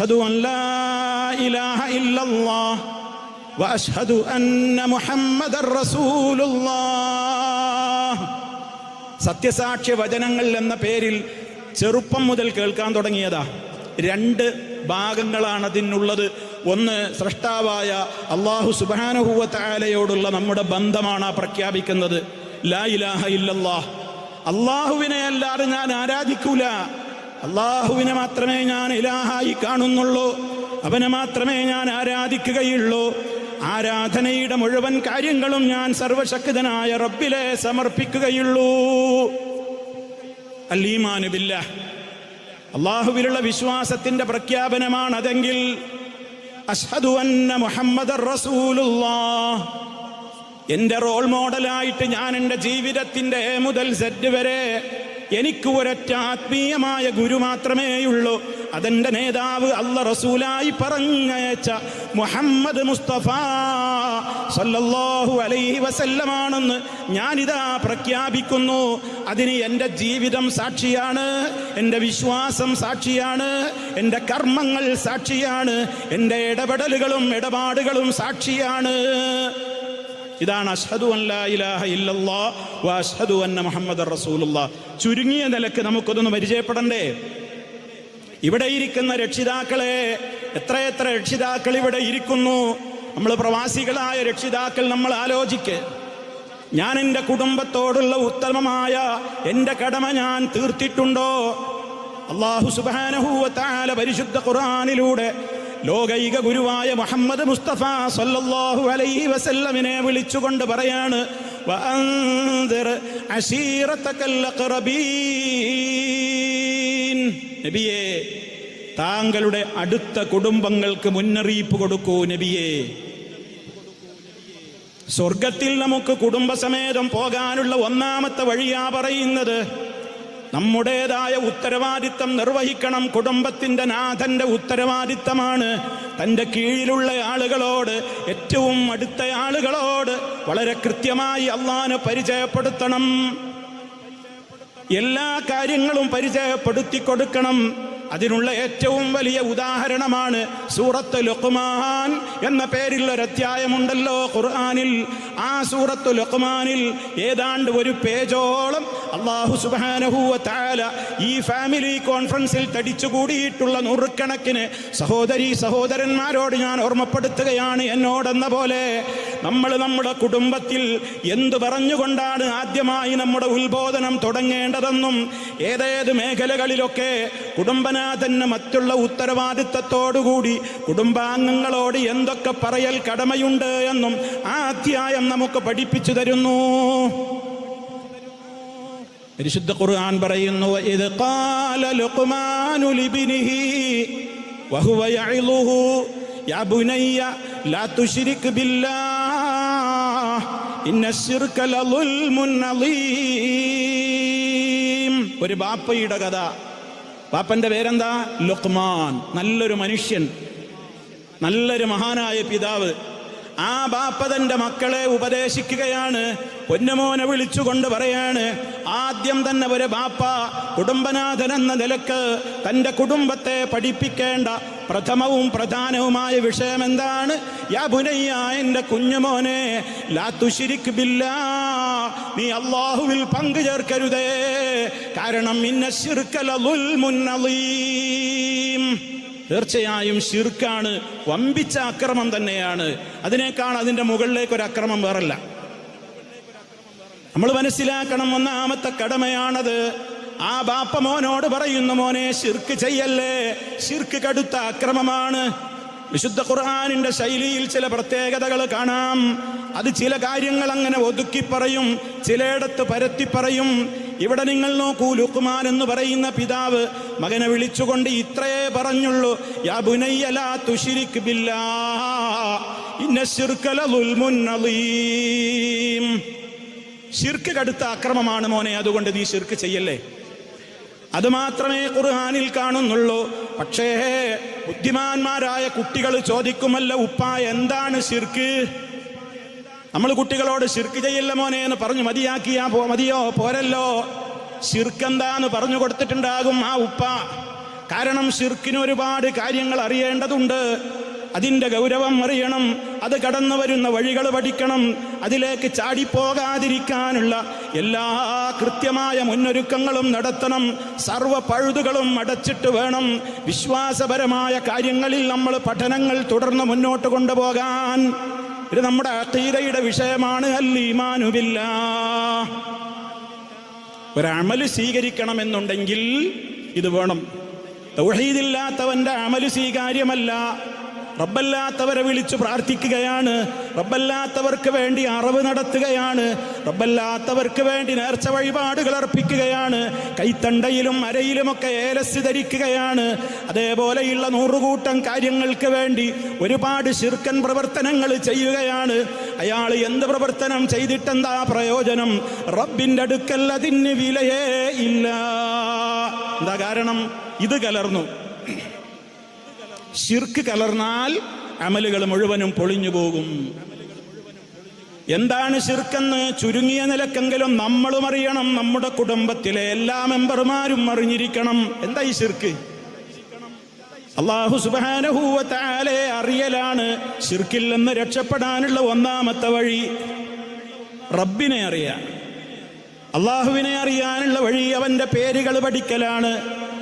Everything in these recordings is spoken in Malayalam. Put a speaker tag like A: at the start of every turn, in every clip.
A: أشهد أن لا إله إلا الله وأشهد أن محمد رسول الله സത്യസാക്ഷ്യ വചനങ്ങൾ എന്ന പേരിൽ ചെറുപ്പം മുതൽ കേൾക്കാൻ തുടങ്ങിയതാ രണ്ട് ഭാഗങ്ങളാണ് അതിനുള്ളത് ഒന്ന് സൃഷ്ടാവായ അള്ളാഹു സുബാനുഹൂവത്തായാലയോടുള്ള നമ്മുടെ ബന്ധമാണ് ആ പ്രഖ്യാപിക്കുന്നത് ലാ ഇലാഹ ഇല്ലല്ലാഹ് അള്ളാഹുവിനെ അല്ലാതെ ഞാൻ ആരാധിക്കൂല അള്ളാഹുവിനെ മാത്രമേ ഞാൻ ഇലാഹായി കാണുന്നുള്ളൂ. അവനെ മാത്രമേ ഞാൻ ആരാധിക്കുകയുള്ളൂ. ആരാധനയുടെ മുഴുവൻ കാര്യങ്ങളും ഞാൻ സർവശക്തനായ റബ്ബിലെ സമർപ്പിക്കുകയുള്ളൂ. അല്ലീമാനുബില്ല അള്ളാഹുവിലുള്ള വിശ്വാസത്തിന്റെ പ്രഖ്യാപനമാണ് അതെങ്കിൽ അഷ്ഹദു അന്ന എന്റെ റോൾ മോഡലായിട്ട് ഞാൻ എന്റെ ജീവിതത്തിന്റെ എ മുതൽ സെറ്റ് വരെ എനിക്ക് ഒരൊറ്റ ആത്മീയമായ ഗുരു മാത്രമേയുള്ളൂ. അതെന്റെ നേതാവ് അല്ല റസൂലായി പറഞ്ഞയച്ച മുഹമ്മദ് മുസ്തഫ സല്ലല്ലാഹു അലൈഹി വസല്ലമാണെന്ന് ഞാനിതാ പ്രഖ്യാപിക്കുന്നു. അതിന് എന്റെ ജീവിതം സാക്ഷിയാണ് എന്റെ വിശ്വാസം സാക്ഷിയാണ് എന്റെ കർമ്മങ്ങൾ സാക്ഷിയാണ് എന്റെ ഇടപെടലുകളും ഇടപാടുകളും സാക്ഷിയാണ്. ഇതാണ് അഷ്ഹദു അൻ ലാ ഇലാഹ ഇല്ലല്ലാ വ അഷ്ഹദു അന്ന മുഹമ്മദ് റസൂലുള്ള. ചുരുങ്ങിയ നിലയ്ക്ക് നമുക്കൊന്ന് പരിചയപ്പെടണ്ടേ? ഇവിടെ ഇരിക്കുന്ന രക്ഷിതാക്കളെ എത്രയെത്ര രക്ഷിതാക്കൾ ഇവിടെ ഇരിക്കുന്നു? നമ്മൾ പ്രവാസികളായ രക്ഷിതാക്കൾ നമ്മൾ ആലോചിക്ക്. ഞാൻ എന്റെ കുടുംബത്തോടുള്ള ഉത്തമമായ എന്റെ കടമ ഞാൻ തീർത്തിട്ടുണ്ടോ? അള്ളാഹു സുബാനഹൂവത്താല പരിശുദ്ധ ഖുർആനിലൂടെ ലോകൈക ഗുരുവായ മുഹമ്മദ് മുസ്തഫ സല്ലല്ലാഹു അലൈഹി വസല്ലമിനെ വിളിച്ചുകൊണ്ട് പറയാണ് നബിയേ താങ്കളുടെ അടുത്ത കുടുംബങ്ങൾക്ക് മുന്നറിയിപ്പ് കൊടുക്കൂ നബിയേ. സ്വർഗത്തിൽ നമുക്ക് കുടുംബസമേതം പോകാനുള്ള ഒന്നാമത്തെ വഴിയാ പറയുന്നത് നമ്മുടേതായ ഉത്തരവാദിത്തം നിർവഹിക്കണം. കുടുംബത്തിന്റെ നാഥന്റെ ഉത്തരവാദിത്തമാണ് തന്റെ കീഴിലുള്ള ആളുകളോട് ഏറ്റവും അടുത്ത ആളുകളോട് വളരെ കൃത്യമായി അള്ളാന് പരിചയപ്പെടുത്തണം. എല്ലാ കാര്യങ്ങളും പരിചയപ്പെടുത്തി കൊടുക്കണം. അതിനുള്ള ഏറ്റവും വലിയ ഉദാഹരണമാണ് സൂറത്ത് ലുഖ്മാൻ എന്ന പേരിൽ ഒരു അധ്യായമുണ്ടല്ലോ ഖുർആനിൽ. ആ സൂറത്ത് ലുഖ്മാനിൽ ഏതാണ്ട് ഒരു പേജോളം അള്ളാഹു സുബാനഹുവ താല ഈ ഫാമിലി കോൺഫറൻസിൽ തടിച്ചുകൂടിയിട്ടുള്ള നൂറുകണക്കിന് സഹോദരി സഹോദരന്മാരോട് ഞാൻ ഓർമ്മപ്പെടുത്തുകയാണ് എന്നോടെന്ന പോലെ. നമ്മൾ നമ്മുടെ കുടുംബത്തിൽ എന്തു പറഞ്ഞുകൊണ്ടാണ് ആദ്യമായി നമ്മുടെ ഉത്ബോധനം തുടങ്ങേണ്ടതെന്നും ഏതേത് മേഖലകളിലൊക്കെ കുടുംബനാഥന് മറ്റുള്ള ഉത്തരവാദിത്തത്തോടുകൂടി കുടുംബാംഗങ്ങളോട് എന്തൊക്കെ പറയൽ കടമയുണ്ട് എന്നും ആ അധ്യായം നമുക്ക് പഠിപ്പിച്ചു തരുന്നു. പരിശുദ്ധ ഖുർആൻ പറയുന്നു ഇത് ഖാല ലുഖ്മാനു ലിബ്നിഹി വഹുവ യഅലുഹു യാ ബുനയ്യ ലാ തുശ്രിക് ബില്ലാഹ് ഒരു ബാപ്പയുടെ കഥ. ബാപ്പന്റെ പേരെന്താ? ലുഖ്മാൻ. നല്ലൊരു മനുഷ്യൻ. നല്ലൊരു മഹാനായ പിതാവ്. ആ ബാപ്പ തന്റെ മക്കളെ ഉപദേശിക്കുകയാണ്. പൊന്നമോനെ വിളിച്ചുകൊണ്ട് പറയാണ് ആദ്യം തന്നെ ഒരു ബാപ്പ കുടുംബനാഥൻ എന്ന നിലയ്ക്ക് തന്റെ കുടുംബത്തെ പഠിപ്പിക്കേണ്ട പ്രഥമവും പ്രധാനവുമായ വിഷയം എന്താണ് യാ ബുനയ്യ എന്റെ കുഞ്ഞുമോനെ ലാ തുശിരിക് ബില്ലാ നീ അള്ളാഹുവിൽ പങ്കു ചേർക്കരുതേ. കാരണം ഇന്ന ശിർക്കലതുൽ മുന്നളീം തീർച്ചയായും ശിർക്കാണ് വമ്പിച്ച അക്രമം തന്നെയാണ്. അതിനേക്കാൾ അതിന്റെ മുകളിലേക്ക് ഒരു അക്രമം വേറല്ല. നമ്മൾ മനസ്സിലാക്കണം ഒന്നാമത്തെ കടമയാണത്. ആ ബാപ്പ മോനോട് പറയുന്നു മോനെ ശിർക്ക് ചെയ്യല്ലേ? ശിർക്ക് കടുത്ത അക്രമമാണ്. വിശുദ്ധ ഖുർആാനിന്റെ ശൈലിയിൽ ചില പ്രത്യേകതകൾ കാണാം. അത് ചില കാര്യങ്ങൾ അങ്ങനെ ഒതുക്കി പറയും ചിലയിടത്ത് പരത്തി പറയും. ഇവിടെ നിങ്ങൾ നോക്കൂ ലുക്കുമാൻ എന്ന് പറയുന്ന പിതാവ് മകനെ വിളിച്ചുകൊണ്ട് ഇത്രയേ പറഞ്ഞുള്ളൂ ഷിർക്ക് കടുത്ത അക്രമമാണ് മോനെ അതുകൊണ്ട് നീ ശിർക്ക് ചെയ്യല്ലേ? അത് മാത്രമേ ഖുർഹാനിൽ കാണുന്നുള്ളൂ. പക്ഷേ ബുദ്ധിമാന്മാരായ കുട്ടികൾ ചോദിക്കുമല്ല ഉപ്പ എന്താണ് ശിർക്ക്? നമ്മൾ കുട്ടികളോട് ശിർക്ക് ചെയ്യില്ല മോനെ എന്ന് പറഞ്ഞു മതിയാക്കിയാ പോ മതിയോ പോരല്ലോ. ശിർക്ക് എന്താന്ന് പറഞ്ഞു കൊടുത്തിട്ടുണ്ടാകും ആ ഉപ്പ. കാരണം ഷിർക്കിന് ഒരുപാട് കാര്യങ്ങൾ അറിയേണ്ടതുണ്ട്. അതിന്റെ ഗൗരവം അറിയണം. അത് കടന്നു വരുന്ന വഴികൾ പഠിക്കണം. അതിലേക്ക് ചാടിപ്പോകാതിരിക്കാനുള്ള എല്ലാ കൃത്യമായ മുന്നൊരുക്കങ്ങളും നടത്തണം. സർവ പഴുതുകളും അടച്ചിട്ട് വേണം. വിശ്വാസപരമായ കാര്യങ്ങളിൽ നമ്മൾ പഠനങ്ങൾ തുടർന്ന് മുന്നോട്ട് കൊണ്ടുപോകാൻ. ഇത് നമ്മുടെ അഖീദയുടെ വിഷയമാണ്. അല്ലീമാനുബില്ല ഒരമൽ സ്വീകരിക്കണമെന്നുണ്ടെങ്കിൽ ഇത് വേണം. തൗഹീദില്ലാത്തവന്റെ അമൽ സ്വീകാര്യമല്ല. റബ്ബല്ലാത്തവരെ വിളിച്ചു പ്രാർത്ഥിക്കുകയാണ്. റബ്ബല്ലാത്തവർക്ക് വേണ്ടി അറിവ് നടത്തുകയാണ്. റബ്ബല്ലാത്തവർക്ക് വേണ്ടി നേർച്ച വഴിപാടുകൾ അർപ്പിക്കുകയാണ്. കൈത്തണ്ടയിലും അരയിലുമൊക്കെ ഏലസ് ധരിക്കുകയാണ്. അതേപോലെയുള്ള നൂറുകൂട്ടം കാര്യങ്ങൾക്ക് വേണ്ടി ഒരുപാട് ശിർക്കൻ പ്രവർത്തനങ്ങൾ ചെയ്യുകയാണ്. അയാൾ എന്ത് പ്രവർത്തനം ചെയ്തിട്ടെന്താ പ്രയോജനം? റബ്ബിന്റെ അടുക്കൽ അതിന് വിലയേ ഇല്ല. എന്താ കാരണം? ഇത് കലർന്നു. ഷിർക്ക് കലർന്നാൽ അമലുകൾ മുഴുവനും പൊളിഞ്ഞു പോകും. എന്താണ് ശിർക്കെന്ന് ചുരുങ്ങിയ നിലക്കെങ്കിലും നമ്മളും അറിയണം. നമ്മുടെ കുടുംബത്തിലെ എല്ലാ മെമ്പർമാരും അറിഞ്ഞിരിക്കണം. എന്താ ഈ ശിർക്ക്? അള്ളാഹു സുബാനഹൂവത്താലെ അറിയലാണ് ശിർക്കിൽ നിന്ന് രക്ഷപ്പെടാനുള്ള ഒന്നാമത്തെ വഴി. റബ്ബിനെ അറിയാൻ. അള്ളാഹുവിനെ അറിയാനുള്ള വഴി അവന്റെ പേരുകൾ പഠിക്കലാണ്.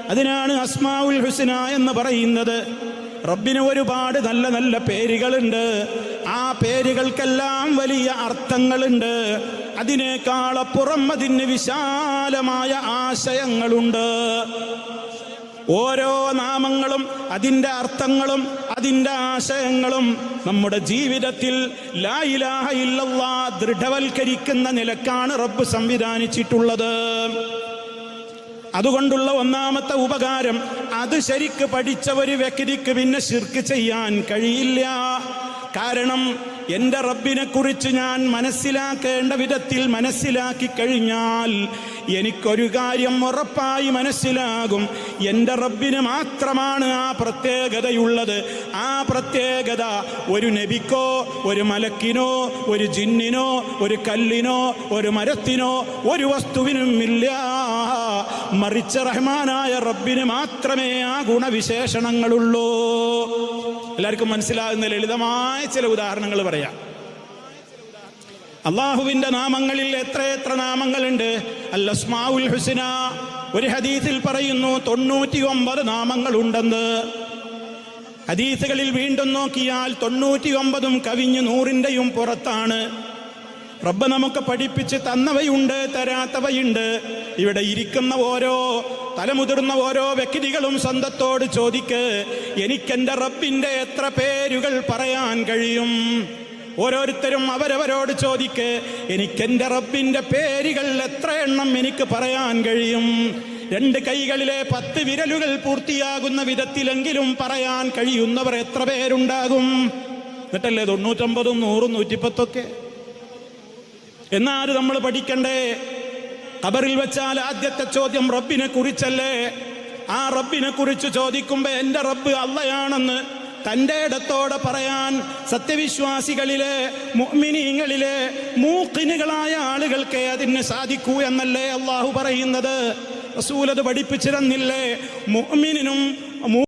A: അതിനാണ് അസ്മാഉൽ ഹുസ്ന എന്ന് പറയുന്നത്. റബ്ബിന് ഒരുപാട് നല്ല നല്ല പേരുകളുണ്ട്. ആ പേരുകൾക്കെല്ലാം വലിയ അർത്ഥങ്ങളുണ്ട്. അതിനേക്കാളപ്പുറം അതിന് വിശാലമായ ആശയങ്ങളുണ്ട്. ഓരോ നാമങ്ങളും അതിന്റെ അർത്ഥങ്ങളും അതിന്റെ ആശയങ്ങളും നമ്മുടെ ജീവിതത്തിൽ ലായിലാഹ ഇല്ലല്ലാ ദൃഢവൽക്കരിക്കുന്ന നിലക്കാണ് റബ്ബ് സംവിധാനിച്ചിട്ടുള്ളത്. അതുകൊണ്ടുള്ള ഒന്നാമത്തെ ഉപകാരം അത് ശരിക്ക് പഠിച്ച ഒരു വ്യക്തിക്ക് പിന്നെ ശിർക്ക് ചെയ്യാൻ കഴിയില്ല. കാരണം എന്റെ റബ്ബിനെ കുറിച്ച് ഞാൻ മനസ്സിലാക്കേണ്ട വിധത്തിൽ മനസ്സിലാക്കി കഴിഞ്ഞാൽ എനിക്കൊരു കാര്യം ഉറപ്പായി മനസ്സിലാകും. എന്റെ റബ്ബിന് മാത്രമാണ് ആ പ്രത്യേകതയുള്ളത്. ആ പ്രത്യേകത ഒരു നബിക്കോ ഒരു മലക്കിനോ ഒരു ജിന്നിനോ ഒരു കല്ലിനോ ഒരു മരത്തിനോ ഒരു വസ്തുവിനും ഇല്ല. മറിച്ച റഹ്മാനായ റബ്ബിന് മാത്രമേ ആ ഗുണവിശേഷണങ്ങളുള്ളൂ. എല്ലാവർക്കും മനസ്സിലാകുന്ന ലളിതമായ ചില ഉദാഹരണങ്ങൾ പറയാം. അള്ളാഹുവിന്റെ നാമങ്ങളിൽ എത്ര എത്ര നാമങ്ങളുണ്ട്. അല്ലസ്മാഉൽ ഹുസിന. ഒരു ഹദീസിൽ പറയുന്നു തൊണ്ണൂറ്റി ഒമ്പത് നാമങ്ങളുണ്ടെന്ന്. ഹദീസുകളിൽ വീണ്ടും നോക്കിയാൽ തൊണ്ണൂറ്റി ഒമ്പതും കവിഞ്ഞ് നൂറിന്റെയും പുറത്താണ്. റബ്ബ് നമുക്ക് പഠിപ്പിച്ച് തന്നവയുണ്ട് തരാത്തവയുണ്ട്. ഇവിടെ ഇരിക്കുന്ന ഓരോ തലമുതിർന്ന ഓരോ വ്യക്തികളും സ്വന്തത്തോട് ചോദിക്ക് എനിക്കെന്റെ റബ്ബിന്റെ എത്ര പേരുകൾ പറയാൻ കഴിയും? ഓരോരുത്തരും അവരവരോട് ചോദിക്ക് എനിക്കെന്റെ റബ്ബിന്റെ പേരുകൾ എത്ര എണ്ണം എനിക്ക് പറയാൻ കഴിയും? രണ്ട് കൈകളിലെ പത്ത് വിരലുകൾ പൂർത്തിയാകുന്ന വിധത്തിലെങ്കിലും പറയാൻ കഴിയുന്നവർ എത്ര പേരുണ്ടാകും? എന്നിട്ടല്ലേ തൊണ്ണൂറ്റമ്പതും നൂറും നൂറ്റിപ്പത്തൊക്കെ? എന്നാൽ നമ്മൾ പഠിക്കണ്ടേ? കബറിൽ വെച്ചാൽ ആദ്യത്തെ ചോദ്യം റബ്ബിനെ കുറിച്ചല്ലേ? ആ റബ്ബിനെ കുറിച്ച് ചോദിക്കുമ്പോ എന്റെ റബ്ബ് അള്ളയാണെന്ന് തന്റെ ഇടത്തോടെ പറയാൻ സത്യവിശ്വാസികളിലെ മുഅ്മിനീങ്ങളിലെ മൂക്കിനുകളായ ആളുകൾക്കേ അതിന് സാധിക്കൂ എന്നല്ലേ അള്ളാഹു പറയുന്നത്? റസൂൽ അത് പഠിപ്പിച്ചിരുന്നില്ലേ? മുഅ്മിനും